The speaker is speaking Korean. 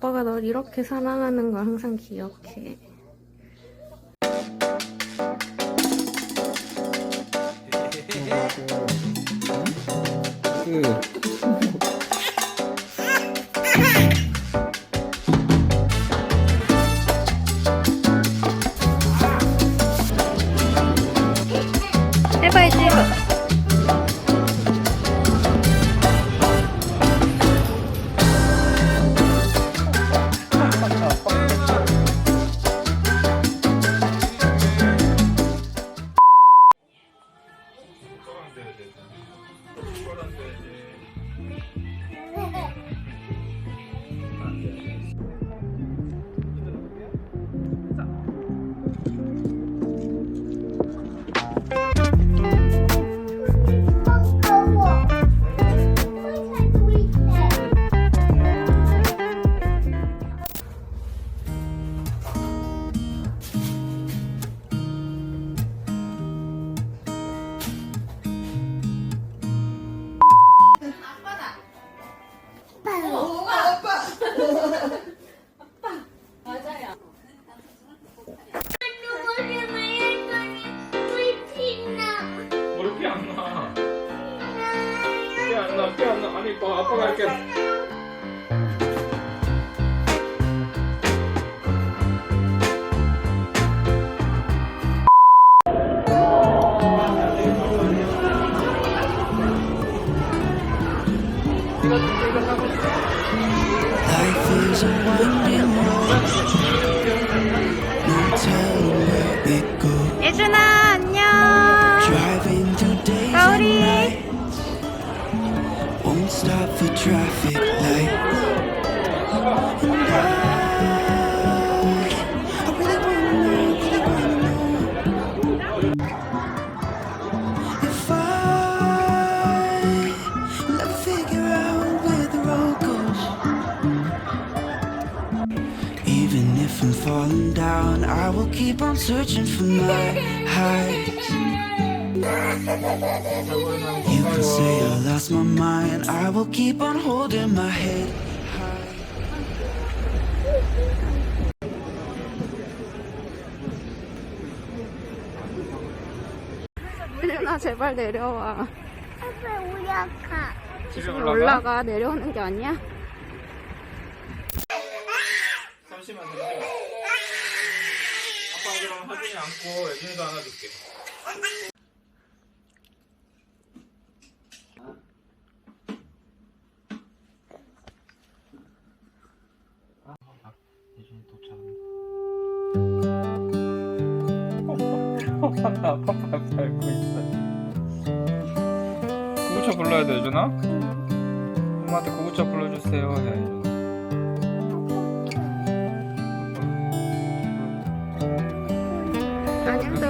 아빠가 널 이렇게 사랑하는 걸 항상 기억해. 해봐야지 피안 나. 아니, 봐, 아빠가 이렇게. Life is a winding road. No telling where it goes. 예준아 I'm falling down, I will keep on searching for my heights. You can say I lost my mind, I will keep on holding my head 예준아 제발 내려와. 아빠 우야카. 집에 올라가 내려오는 게 아니야? 잠시만, 잠시만. 아빠 그럼 하준이 안고 예준이도 안아줄게. 도착한다. 아빠 밟고 있어. 구구차 불러야 돼, 예준아? 엄마한테 구구차 불러주세요. 해, 예준아. 안 힘들어?